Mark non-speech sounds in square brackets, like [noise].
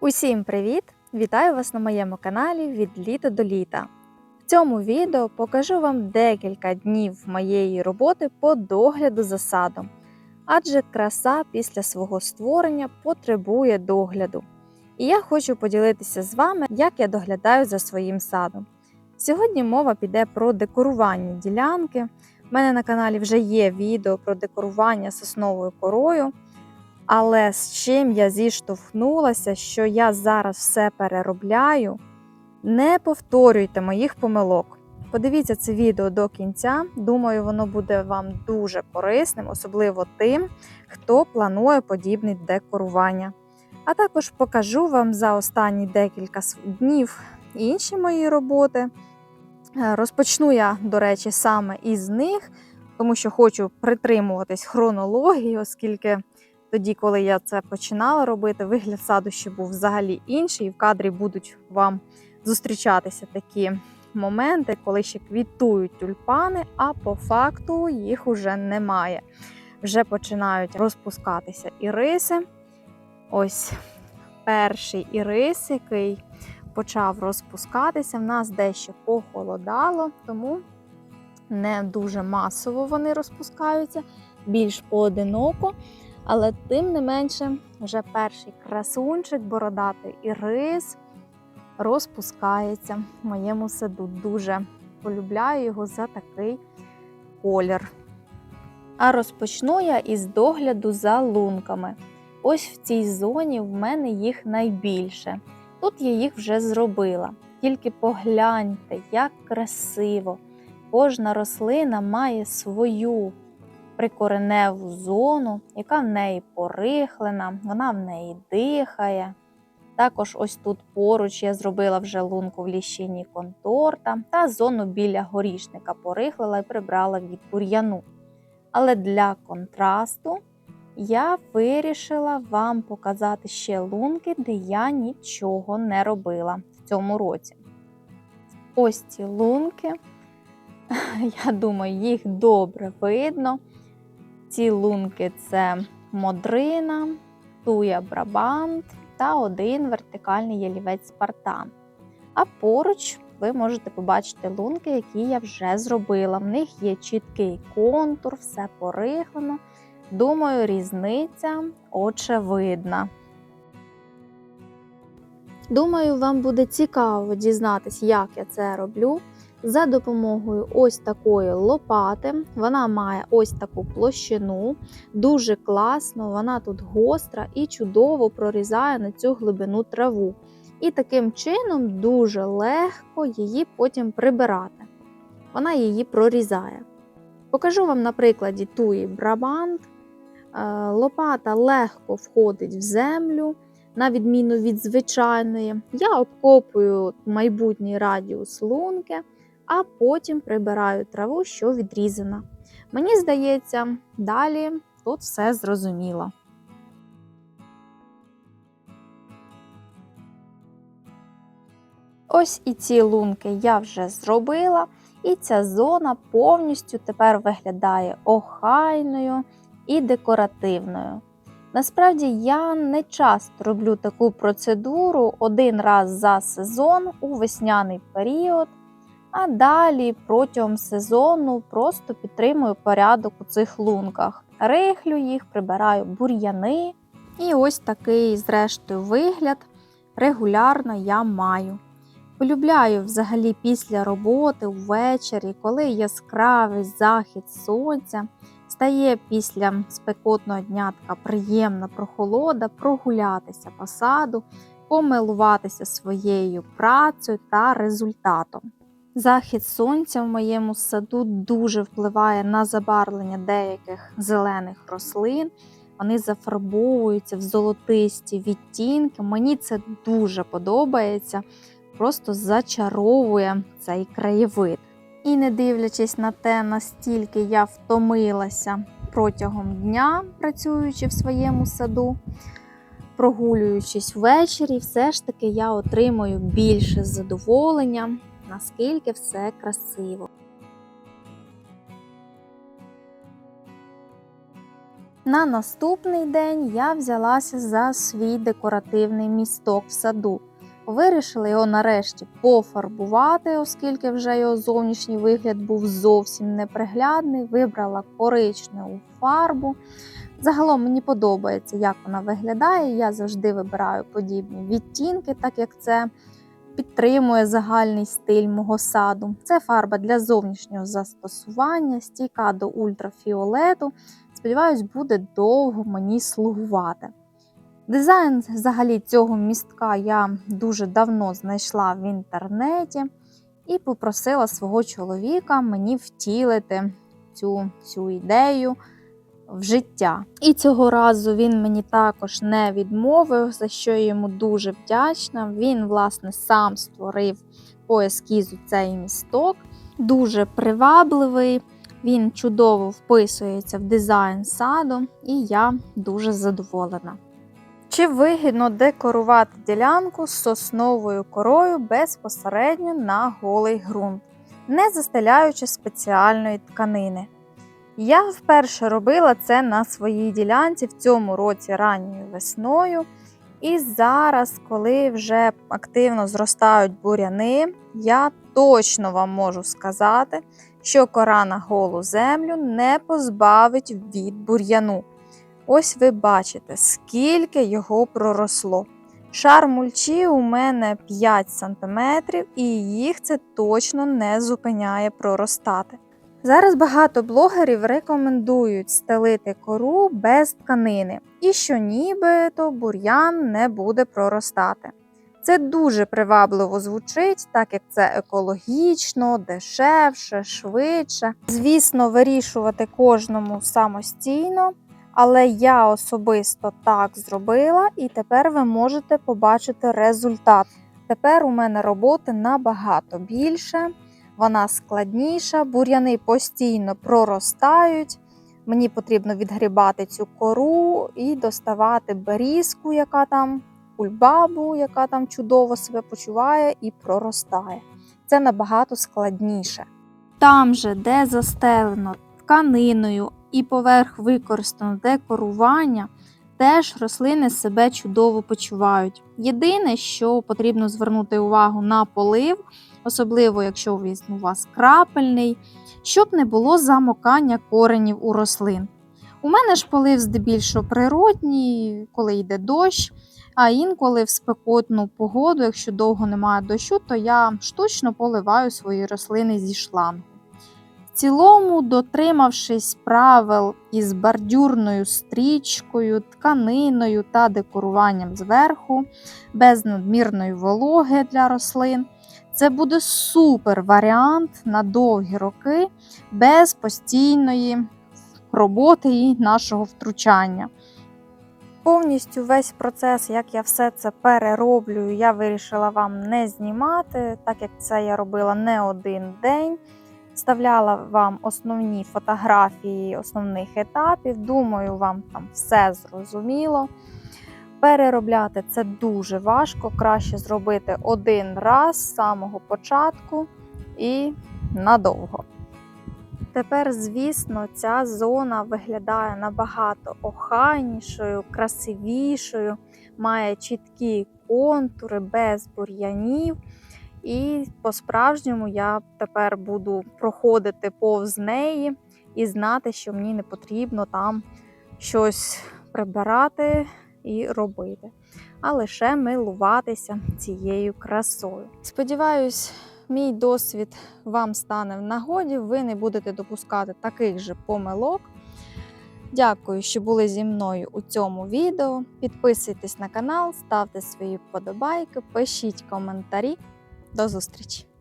Усім привіт! Вітаю вас на моєму каналі від літа до літа. В цьому відео покажу вам декілька днів моєї роботи по догляду за садом, адже краса після свого створення потребує догляду. І я хочу поділитися з вами, як я доглядаю за своїм садом. Сьогодні мова піде про декорування ділянки. У мене на каналі вже є відео про декорування сосновою корою. Але з чим я зіштовхнулася, що я зараз все переробляю, не повторюйте моїх помилок. Подивіться це відео до кінця. Думаю, воно буде вам дуже корисним, особливо тим, хто планує подібне декорування. А також покажу вам за останні декілька днів інші мої роботи. Е, Розпочну я, до речі, саме із них, тому що хочу притримуватись хронології, оскільки тоді, коли я це починала робити, вигляд саду ще був взагалі інший. І в кадрі будуть вам зустрічатися такі моменти, коли ще квітують тюльпани, а по факту їх уже немає. Вже починають розпускатися іриси. Ось перший ірис, який почав розпускатися, в нас дещо похолодало, тому не дуже масово вони розпускаються, більш поодиноко. Але тим не менше, вже перший красунчик, бородатий ірис розпускається в моєму саду. Дуже полюбляю його за такий колір. А розпочну я із догляду за лунками. Ось в цій зоні в мене їх найбільше. Тут я їх вже зробила. Тільки погляньте, як красиво! Кожна рослина має свою прикореневу зону, яка в неї порихлена, вона в неї дихає. Також ось тут поруч я зробила вже лунку в ліщині конторта та зону біля горішника порихлила і прибрала від бур'яну. Але для контрасту я вирішила вам показати ще лунки, де я нічого не робила в цьому році. Ось ці лунки, [laughs] я думаю, їх добре видно. Ці лунки це модрина, туя брабант та один вертикальний ялівець спартан. А поруч ви можете побачити лунки, які я вже зробила. В них є чіткий контур, все порихлено. Думаю, різниця очевидна. Думаю, вам буде цікаво дізнатися, як я це роблю за допомогою ось такої лопати. Вона має ось таку площину, дуже класно, вона тут гостра і чудово прорізає на цю глибину траву. І таким чином дуже легко її потім прибирати. Вона її прорізає. Покажу вам на прикладі туї брабант. Е, Лопата легко входить в землю, на відміну від звичайної. Я обкопую майбутній радіус лунки а потім прибираю траву, що відрізана. Мені здається, далі тут все зрозуміло. Ось і ці лунки я вже зробила, і ця зона повністю тепер виглядає охайною і декоративною. Насправді я не часто роблю таку процедуру один раз за сезон у весняний період, а далі протягом сезону просто підтримую порядок у цих лунках. Рихлю їх, прибираю бур'яни. І ось такий, зрештою, вигляд регулярно я маю. Полюбляю взагалі після роботи ввечері, коли яскравий захід сонця, стає після спекотного дня така приємна прохолода, прогулятися по саду, помилуватися своєю працею та результатом. Захід сонця в моєму саду дуже впливає на забарвлення деяких зелених рослин. Вони зафарбовуються в золотисті відтінки. Мені це дуже подобається, просто зачаровує цей краєвид. І не дивлячись на те, настільки я втомилася протягом дня, працюючи в своєму саду, прогулюючись ввечері, все ж таки я отримую більше задоволення наскільки все красиво. На наступний день я взялася за свій декоративний місток в саду. Вирішила його нарешті пофарбувати, оскільки вже його зовнішній вигляд був зовсім неприглядний. Вибрала коричневу фарбу. Загалом мені подобається, як вона виглядає. Я завжди вибираю подібні відтінки, так як це підтримує загальний стиль мого саду. Це фарба для зовнішнього застосування, стійка до ультрафіолету. Сподіваюсь, буде довго мені слугувати. Дизайн взагалі цього містка я дуже давно знайшла в інтернеті і попросила свого чоловіка мені втілити цю, цю ідею в життя. І цього разу він мені також не відмовив, за що я йому дуже вдячна. Він, власне, сам створив по ескізу цей місток, дуже привабливий. Він чудово вписується в дизайн саду, і я дуже задоволена. Чи вигідно декорувати ділянку з сосновою корою безпосередньо на голий ґрунт, не застеляючи спеціальної тканини? Я вперше робила це на своїй ділянці в цьому році ранньою весною. І зараз, коли вже активно зростають буряни, я точно вам можу сказати, що кора на голу землю не позбавить від бур'яну. Ось ви бачите, скільки його проросло. Шар мульчі у мене 5 см, і їх це точно не зупиняє проростати. Зараз багато блогерів рекомендують стелити кору без тканини, і що нібито бур'ян не буде проростати. Це дуже привабливо звучить, так як це екологічно, дешевше, швидше. Звісно, вирішувати кожному самостійно, але я особисто так зробила, і тепер ви можете побачити результат. Тепер у мене роботи набагато більше, вона складніша, бур'яни постійно проростають. Мені потрібно відгрібати цю кору і доставати берізку, яка там кульбабу, яка там чудово себе почуває і проростає. Це набагато складніше. Там же, де застелено тканиною і поверх використано декорування, теж рослини себе чудово почувають. Єдине, що потрібно звернути увагу на полив, особливо якщо він у вас крапельний, щоб не було замокання коренів у рослин. У мене ж полив здебільшого природній, коли йде дощ. А інколи в спекотну погоду, якщо довго немає дощу, то я штучно поливаю свої рослини зі шлангу. В цілому, дотримавшись правил із бордюрною стрічкою, тканиною та декоруванням зверху, без надмірної вологи для рослин, це буде супер варіант на довгі роки без постійної роботи і нашого втручання. Повністю весь процес, як я все це перероблюю, я вирішила вам не знімати, так як це я робила не один день. Вставляла вам основні фотографії основних етапів. Думаю, вам там все зрозуміло. Переробляти це дуже важко, краще зробити один раз з самого початку і надовго. Тепер, звісно, ця зона виглядає набагато охайнішою, красивішою, має чіткі контури без бур'янів. І по-справжньому я тепер буду проходити повз неї і знати, що мені не потрібно там щось прибирати і робити, а лише милуватися цією красою. Сподіваюсь, мій досвід вам стане в нагоді, ви не будете допускати таких же помилок. Дякую, що були зі мною у цьому відео. Підписуйтесь на канал, ставте свої вподобайки, пишіть коментарі. До зустрічі!